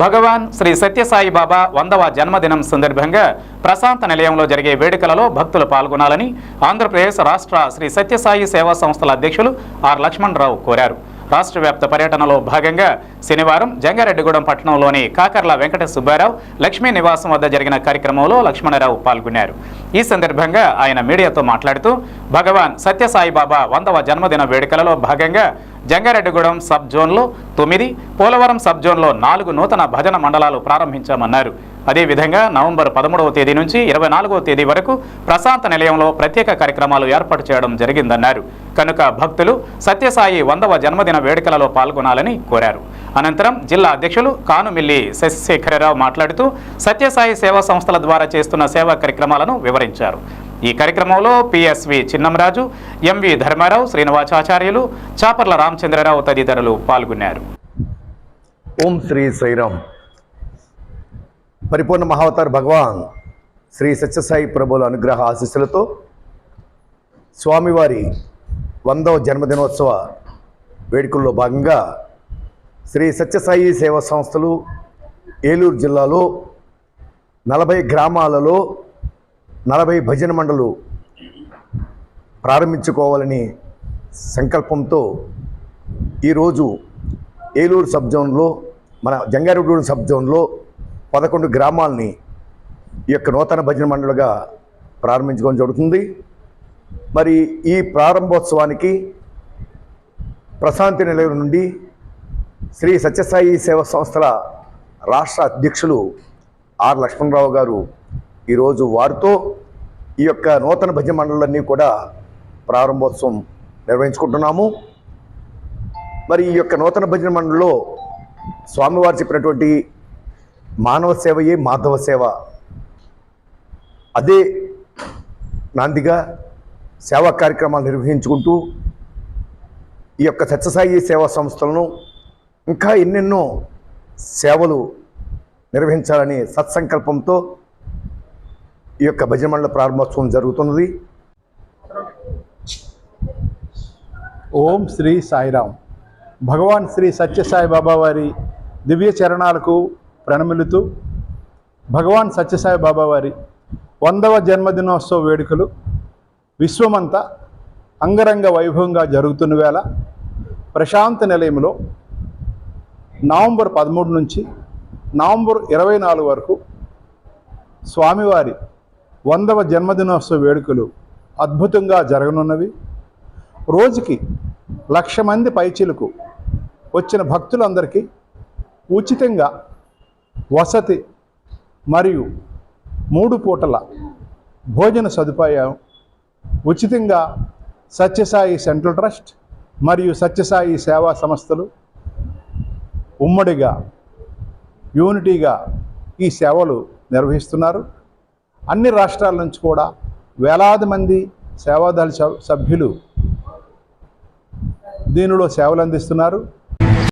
భగవాన్ శ్రీ సత్యసాయి బాబా వందవ జన్మదినం సందర్భంగా ప్రశాంత నిలయంలో జరిగే వేడుకలలో భక్తులు పాల్గొనాలని ఆంధ్రప్రదేశ్ రాష్ట్ర శ్రీ సత్యసాయి సేవా సంస్థల అధ్యక్షులు ఆర్ లక్ష్మణరావు కోరారు. రాష్ట్ర వ్యాప్త పర్యటనలో భాగంగా శనివారం జంగారెడ్డిగూడెం పట్టణంలోని కాకర్ల వెంకట సుబ్బారావు లక్ష్మీ నివాసం వద్ద జరిగిన కార్యక్రమంలో లక్ష్మణరావు పాల్గొన్నారు. ఈ సందర్భంగా ఆయన మీడియాతో మాట్లాడుతూ భగవాన్ సత్యసాయిబాబా వందవ జన్మదిన వేడుకలలో భాగంగా జంగారెడ్డిగూడెం సబ్ జోన్లో తొమ్మిది పోలవరం సబ్ జోన్లో నాలుగు నూతన భజన మండలాలు ప్రారంభించామన్నారు. అదేవిధంగా నవంబర్ పదమూడవ తేదీ నుంచి ఇరవై నాలుగవ తేదీ వరకు ప్రశాంత నిలయంలో ప్రత్యేక కార్యక్రమాలు ఏర్పాటు చేయడం జరిగిందన్నారు. కనుక భక్తులు సత్యసాయి వందవ జన్మదిన వేడుకలలో పాల్గొనాలని కోరారు. అనంతరం జిల్లా అధ్యక్షులు కానుమిల్లి శశిశేఖరరావు మాట్లాడుతూ సత్యసాయి సేవా సంస్థల ద్వారా చేస్తున్న సేవా కార్యక్రమాలను వివరించారు. ఈ కార్యక్రమంలో పిఎస్వి చిన్నంరాజు ఎంవి ధర్మారావు శ్రీనివాసాచార్యులు చాపర్ల రామచంద్రరావు తదితరులు పాల్గొన్నారు. ఓం శ్రీ శ్రీరామ్ పరిపూర్ణ మహావతార్ భగవాన్ శ్రీ సత్యసాయి ప్రభుల అనుగ్రహ ఆశీస్సులతో స్వామివారి వందవ జన్మదినోత్సవ వేడుకల్లో భాగంగా శ్రీ సత్యసాయి సేవా సంస్థలు ఏలూరు జిల్లాలో నలభై గ్రామాలలో నలభై భజన మండలు ప్రారంభించుకోవాలని సంకల్పంతో ఈరోజు ఏలూరు సబ్ జోన్లో మన జంగారెడ్డి సబ్ జోన్లో పదకొండు గ్రామాలని ఈ యొక్క నూతన భజన మండలిగా ప్రారంభించుకొని జరుగుతుంది. మరి ఈ ప్రారంభోత్సవానికి ప్రశాంతి నిలయం నుండి శ్రీ సత్యసాయి సేవా సంస్థల రాష్ట్ర అధ్యక్షులు ఆర్ లక్ష్మణరావు గారు ఈరోజు వారితో ఈ యొక్క నూతన భజన మండలన్నీ కూడా ప్రారంభోత్సవం నిర్వహించుకుంటున్నాము. మరి ఈ యొక్క నూతన భజన మండలిలో స్వామివారు చెప్పినటువంటి మానవ సేవయే మాధవ సేవ. అదే నాందిగా సేవా కార్యక్రమాలు నిర్వహించుకుంటూ ఈ యొక్క సత్యసాయి సేవా సంస్థలను ఇంకా ఎన్నెన్నో సేవలు నిర్వహించాలని సత్సంకల్పంతో ఈ యొక్క భజన మండల ప్రారంభోత్సవం జరుగుతున్నది. ఓం శ్రీ సాయిరామ్. భగవాన్ శ్రీ సత్యసాయి బాబా వారి దివ్య చరణాలకు ప్రణమిలుతూ భగవాన్ సత్యసాయి బాబా వారి వందవ జన్మదినోత్సవ వేడుకలు విశ్వమంతా అంగరంగ వైభవంగా జరుగుతున్న వేళ ప్రశాంత నిలయంలో నవంబర్ పదమూడు నుంచి నవంబర్ ఇరవై నాలుగు వరకు స్వామివారి వందవ జన్మదినోత్సవ వేడుకలు అద్భుతంగా జరగనున్నవి. రోజుకి లక్ష మంది పైచిలకు వచ్చిన భక్తులందరికీ ఉచితంగా వసతి మరియు మూడు పూటల భోజన సదుపాయం ఉచితంగా సత్యసాయి సెంట్రల్ ట్రస్ట్ మరియు సత్యసాయి సేవా సంస్థలు ఉమ్మడిగా యూనిటీగా ఈ సేవలు నిర్వహిస్తున్నారు. అన్ని రాష్ట్రాల నుంచి కూడా వేలాది మంది సేవాదళ సభ్యులు దీనిలో సేవలు అందిస్తున్నారు.